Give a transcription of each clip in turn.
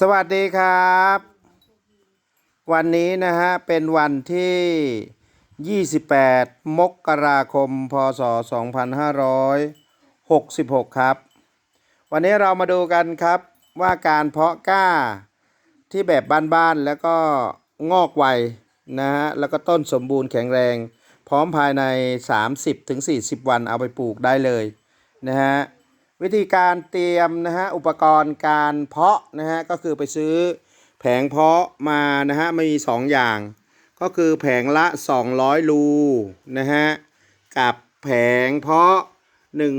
สวัสดีครับ วันนี้นะฮะ เป็นวันที่ 28 มกราคม พศ 2566 ครับ วันนี้เรามาดูกันครับว่าการเพาะกล้าที่แบบบ้านๆแล้วก็งอกไวนะฮะ แล้วก็ต้นสมบูรณ์แข็งแรง พร้อมภายใน 30-40 วันเอาไปปลูกได้เลยนะฮะ วิธีการเตรียมนะฮะอุปกรณ์การเพาะนะฮะก็คือไปซื้อแผงเพาะมานะฮะมี2อย่าง ก็คือแผงละ 200 รูนะฮะกับแผงเพาะ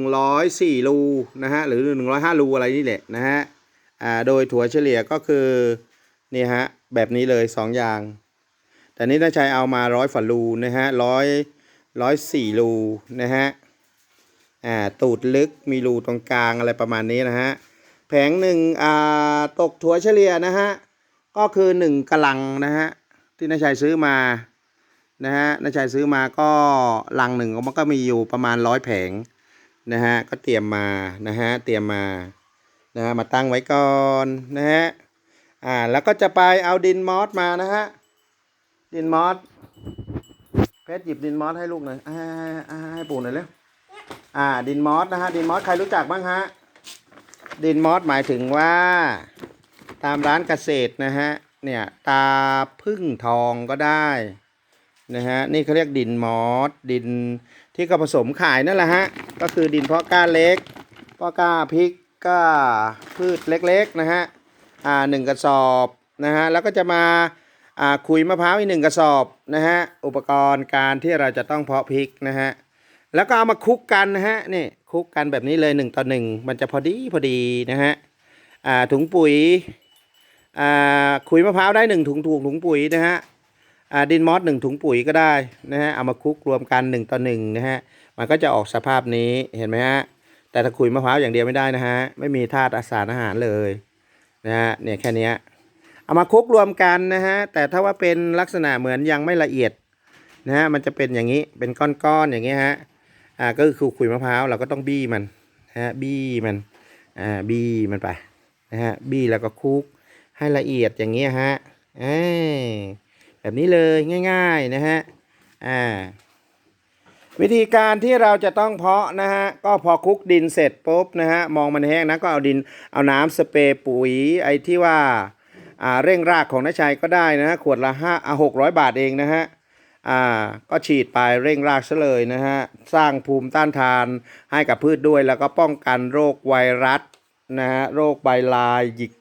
104 รูนะฮะหรือ 105 รูอะไรนี่แหละนะฮะอ่าโดยถั่วเฉลี่ยก็คือนี่ฮะแบบนี้เลย 2อย่าง แต่นี่น้าชัยเอามาร้อยฝารูนะฮะร้อยร้อยสี่รูนะฮะ อ่าตูดลึกมีรูตรงกลางอะไรประมาณนี้นะฮะแผงหนึ่งอ่าตกถั่วเฉลี่ยนะฮะก็คือหนึ่งกะลังนะฮะที่นายชัยซื้อมานะฮะนายชัยซื้อมาก็ลังหนึ่งมันก็มีอยู่ประมาณร้อยแผงนะฮะก็เตรียมมานะฮะเตรียมมานะฮะมาตั้งไว้ก่อนนะฮะอ่าแล้วก็จะไปเอาดินมอสมานะฮะดินมอสเพชรหยิบดินมอสให้ลูกหน่อยอ่าให้ให้ให้ปู่หน่อยเร็ว อ่าดินมอสนะฮะดินมอสใครรู้จักบ้างฮะดินมอสหมายถึงว่า ตามร้านเกษตรนะฮะเนี่ยตาพึ่งทองก็ได้นะฮะนี่เขาเรียกดินมอสดินที่ก็ผสมขายนั่นแหละฮะก็คือดินเพาะก้าเล็กเพาะก้าพริกก็พืชเล็กๆนะฮะอ่าหนึ่งกระสอบนะฮะแล้วก็จะมาอ่าคุยมะพร้าวอีกหนึ่งกระสอบนะฮะอุปกรณ์การที่เราจะต้องเพาะพริกนะฮะ แล้วก็เอามาคลุกกันนะฮะนี่คลุกกันแบบนี้เลยหนึ่งต่อหนึ่งมันจะพอดีพอดีนะฮะอ่าถุงปุ๋ยอ่าขุยมะพร้าวได้หนึ่งถุงถุงถุงปุ๋ยนะฮะอ่าดินมอสหนึ่งถุงปุ๋ยก็ได้นะฮะเอามาคลุกรวมกันหนึ่งต่อหนึ่งนะฮะมันก็จะออกสภาพนี้เห็นไหมฮะแต่ถ้าขุยมะพร้าวอย่างเดียวไม่ได้นะฮะไม่มีธาตุอาสารอาหารเลยนะฮะเนี่ยแค่นี้เอามาคลุกรวมกันนะฮะแต่ถ้าว่าเป็นลักษณะเหมือนยังไม่ละเอียดนะฮะมันจะเป็นอย่างนี้เป็นก้อนๆอย่างเงี้ฮะ อ่าก็คือขุยมะพร้าวเราก็ต้องบี้มันนะฮะบี้มันอ่าบี้มันไปนะฮะบี้แล้วก็คลุกให้ละเอียดอย่างเงี้ยฮะอแบบนี้เลยง่าย ๆนะฮะอ่าวิธีการที่เราจะต้องเพาะนะฮะก็พอคลุกดินเสร็จปุ๊บนะฮะมองมันแห้งนะก็เอาดินเอาน้ำสเปรย์ปุ๋ยไอ้ที่ว่าอ่าเร่งรากของน้าชัยก็ได้นะฮะขวดละห้าอ่าหกร้อยบาทเองนะฮะ อ่าก็ฉีดไปเร่งรากซะเลยนะฮะสร้างภูมิต้านทานให้กับพืชด้วย แล้วก็ป้องกันโรคไวรัสนะฮะโรคใบลายหยิก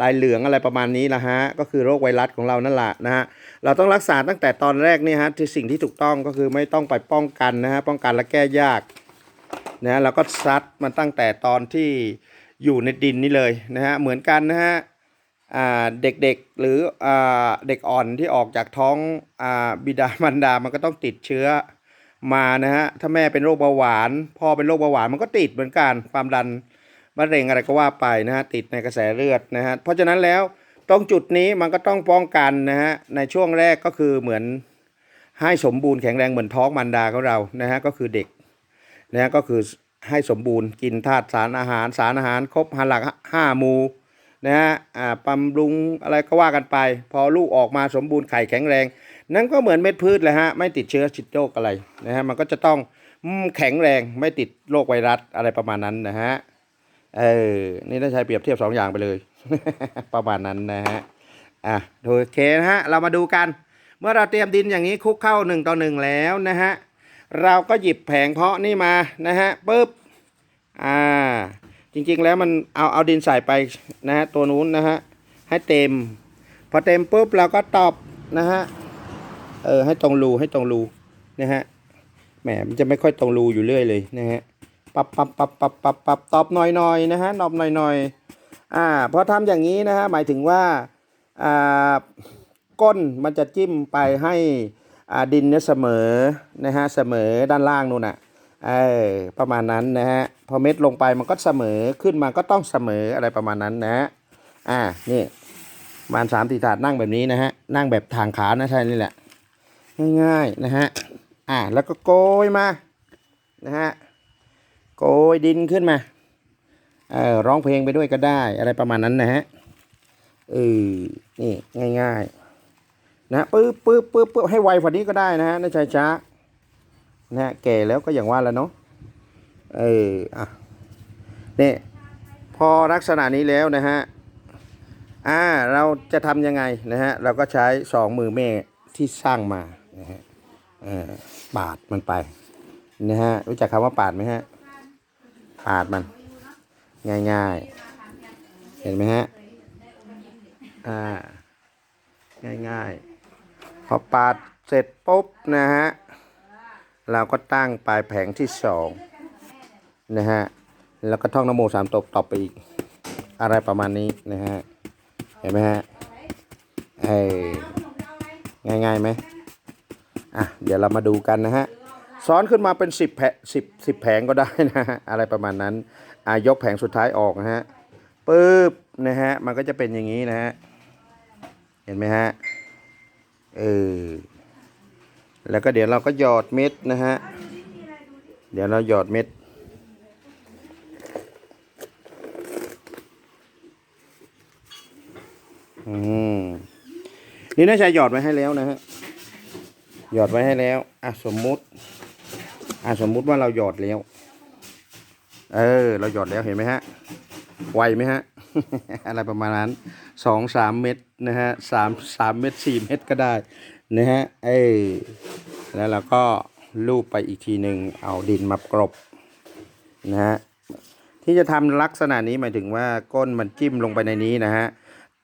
ลายเหลืองอะไรประมาณนี้นะฮะก็คือโรคไวรัสของเรานั่นแหละนะฮะเราต้องรักษาตั้งแต่ตอนแรกนี่ฮะที่สิ่งที่ถูกต้องก็คือไม่ต้องไปป้องกันนะฮะป้องกันและแก้ยากนะฮะเราก็ซัดมันตั้งแต่ตอนที่อยู่ในดินนี่เลยนะฮะเหมือนกันนะฮะ เด็กๆหรืออเด็กอ่อนที่ออกจากท้องอบิดามารดา มันก็ต้องติดเชื้อมานะฮะ ถ้าแม่เป็นโรคเบาหวาน พ่อเป็นโรคเบาหวานมันก็ติดเหมือนกันความดันมะเร็งอะไรก็ว่าไปนะฮะติดในกระแสเลือดนะฮะ เพราะฉะนั้นแล้วตรงจุดนี้มันก็ต้องป้องกันนะฮะในช่วงแรกก็คือเหมือนให้สมบูรณ์แข็งแรงเหมือนท้องมารดาของเรานะฮะก็คือเด็กนะฮะก็คือให้สมบูรณ์กินธาตุสารอาหารสารอาหารครบห้าหลักห้ามู นะฮะอ่าบำรุงอะไรก็ว่ากันไป พอลูกออกมาสมบูรณ์ไข่แข็งแรง นั่นก็เหมือนเม็ดพืชเลยฮะไม่ติดเชื้อติดโรคอะไรนะฮะมันก็จะต้องแข็งแรงไม่ติดโรคไวรัสอะไรประมาณนั้นนะฮะเออนี่ได้ใช้เปรียบเทียบสองอย่างไปเลย ประมาณนั้นนะฮะอะโอเคนะฮะเรามาดูกัน เมื่อเราเตรียมดินอย่างนี้คุกเข้าหนึ่งต่อหนึ่งแล้วนะฮะเราก็หยิบแผงเพาะนี่มานะฮะปุ๊บอ่า จริงๆแล้วมันเอาเอาดินใส่ไปนะฮะตัวนู้นนะฮะให้เต็ม พอเต็มปุ๊บเราก็ตอบนะฮะเออให้ตรงรูให้ตรงรูนะฮะแหมมันจะไม่ค่อยตรงรูอยู่เรื่อยเลยนะฮะปับปับปับปับปับปับตอบหน่อยหน่อยนะฮะตอบหน่อยหน่อยอ่าพอทำอย่างนี้นะฮะหมายถึงว่าอ่าก้นมันจะจิ้มไปให้อ่าดินเนี่ยเสมอนะฮะเสมอด้านล่างนู่นน่ะ เออประมาณนั้นนะฮะพอเม็ดลงไปมันก็เสมอขึ้นมาก็ต้องเสมออะไรประมาณนั้นนะฮะอ่านี่ประมาณสามตีถาดนั่งแบบนี้นะฮะนั่งแบบทางขานะใช่นี่แหละง่ายๆนะฮะอ่าแล้วก็โกยมานะฮะโกยดินขึ้นมาเออร้องเพลงไปด้วยก็ได้อะไรประมาณนั้นนะฮะเออนี่ง่ายๆนะปึ๊บปึ๊บปึ๊บปึ๊บให้ไวกว่านี้ก็ได้นะฮะนะชายช้า นะแก่แล้วก็อย่างว่าแล้วเนาะเอออะนี่พอลักษณะนี้แล้วนะฮะอ่าเราจะทำยังไงนะฮะเราก็ใช้สองมือแม่ที่สร้างมานะฮะปาดมันไปนะฮะรู้จักคำว่าปาดไหมฮะปาดมัน ง่ายๆ เห็นไหมฮะอ่าง่ายๆ พอปาดเสร็จปุ๊บนะฮะ เราก็ตั้งปลายแผงที่สองนะฮะ แล้วก็ท่องนโมสามตบต่อไปอีก อะไรประมาณนี้นะฮะ เห็นไหมฮะเอ้ยง่ายไหมอะ เดี๋ยวเรามาดูกันนะฮะ ซ้อนขึ้นมาเป็นสิบแผสิบสิบแผงก็ได้นะฮะ อะไรประมาณนั้น อะยกแผงสุดท้ายออกนะฮะปึ๊บนะฮะ มันก็จะเป็นอย่างนี้นะฮะ เห็นไหมฮะ เออ แล้วก็เดี๋ยวเราก็หยอดเม็ดนะฮะ เดี๋ยวเราหยอดเม็ด อืม นี่น่าจะหยอดไว้ให้แล้วนะฮะ หยอดไว้ให้แล้ว อะสมมุติ อะสมมุติว่าเราหยอดแล้ว เออ เราหยอดแล้วเห็นไหมฮะ ไวไหมฮะ อะไรประมาณนั้น สองสามเม็ดนะฮะสามสามเม็ดสี่เม็ดก็ได้ นะฮะเอ้แล้วเราก็ลูบไปอีกทีหนึ่งเอาดินมากรบนะฮะที่จะทำลักษณะนี้หมายถึงว่าก้นมันจิ้มลงไปในนี้นะฮะ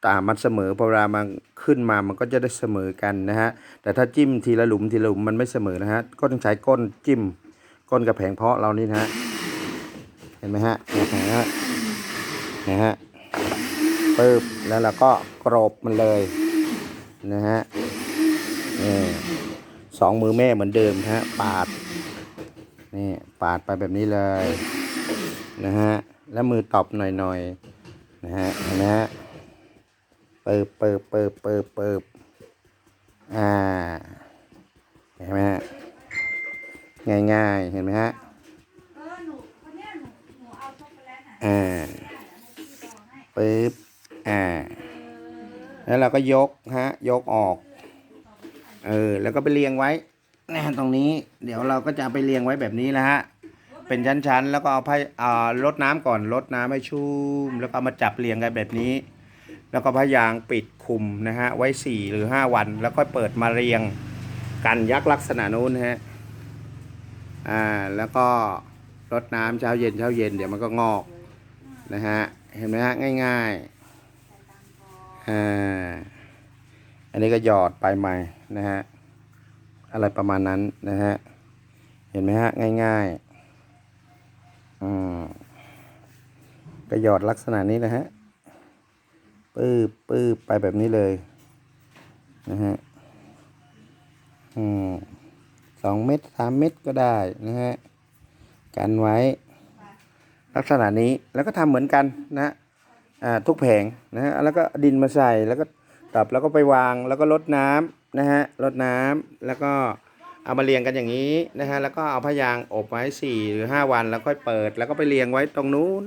ตามันเสมอพอเวลามันขึ้นมามันก็จะได้เสมอกันนะฮะแต่ถ้าจิ้มทีละหลุมทีละหลุมมันไม่เสมอนะฮะก็ต้องใช้ก้นจิ้มก้นกระแผงเพาะเรานี่นะฮะเห็นไหมฮะนะฮะนะฮะปึ๊บแล้วเราก็กรบมันเลยนะฮะ สองมือแม่เหมือนเดิมฮะปาดนี่ปาดไปแบบนี้เลยนะฮะแล้วมือตบหน่อยๆนะฮะนไหมฮะเปิบเปิบเปิบเปิบเปิบอ่าเห็นไหมฮะง่ายๆเห็นไหมฮะอ่าปึ๊บอ่าแล้วเราก็ยกฮะยกออก เออ แล้วก็ไปเรียงไว้นะตรงนี้ เดี๋ยวเราก็จะไปเรียงไว้แบบนี้นะฮะ เป็นชั้นๆ แล้วก็เอาไพ่อ่าลดน้ำก่อนลดน้ำให้ชุ่ม แล้วก็เอามาจับเรียงกันแบบนี้ แล้วก็พยางปิดคุมนะฮะ ไว้สี่หรือห้าวัน แล้วก็เปิดมาเรียงกันยักษ์ลักษณะนู้นฮะ อ่า แล้วก็รดน้ำเช้าเย็นเช้าเย็นเดี๋ยวมันก็งอกนะฮะ เห็นไหมฮะง่ายๆอ่า อันนี้ก็หยอดไปใหม่นะฮะ อะไรประมาณนั้นนะฮะ เห็นไหมฮะ ง่ายๆอืมก็หยอดลักษณะนี้นะฮะ ปื้บปื้บไปแบบนี้เลยนะฮะ อืมสองเม็ดสามเม็ดก็ได้นะฮะ กันไว้ ลักษณะนี้แล้วก็ทำเหมือนกันนะฮะอ่าทุกแผงนะฮะ แล้วก็ดินมาใส่แล้วก็ ตับแล้วก็ไปวางแล้วก็ลดน้ำนะฮะลดน้ำแล้วก็เอามาเรียงกันอย่างนี้นะฮะแล้วก็เอาผ้ายางอบไว้สี่หรือห้าวันแล้วค่อยเปิด แล้วก็ไปเรียงไว้ตรงนู้น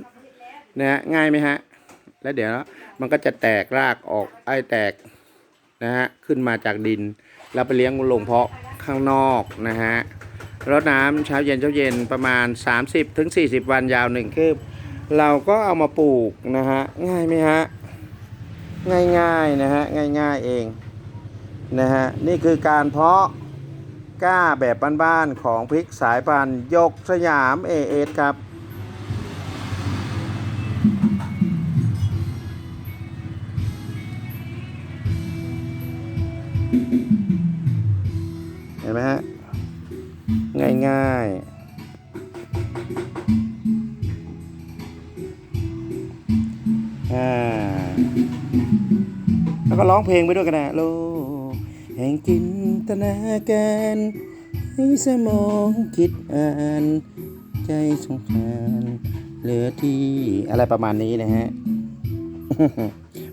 นะฮะง่ายไหมฮะแล้วเดี๋ยวมันก็จะแตกรากออกไอ้แตกนะฮะขึ้นมาจากดิน แล้วไปเลี้ยงลงเพาะข้างนอกนะฮะรดน้ำเช้าเย็นเช้าเย็นประมาณ 30ถึง40 วันยาวหนึ่งคืบเราก็เอามาปลูกนะฮะง่ายไหมฮะ ง่ายๆนะฮะง่ายๆเองนะฮะนี่คือการเพาะก้าแบบบ้านๆของพริกสายพันธุ์ยกสยามเอเอสครับ เห็นไหมฮะ ก็ร้องเพลงไปด้วยกันนะโลกแห่งจินตนาการให้สมองคิดอ่าน ใจสงสารเหลือที่อะไรประมาณนี้นะฮะ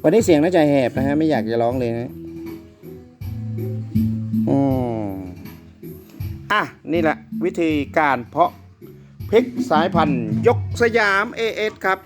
วันนี้เสียงน่าจะแหบนะฮะ ไม่อยากจะร้องเลยนะอืมอะ นี่แหละ วิธีการเพาะพริกสายพันธุ์ยกสยาม AS ครับ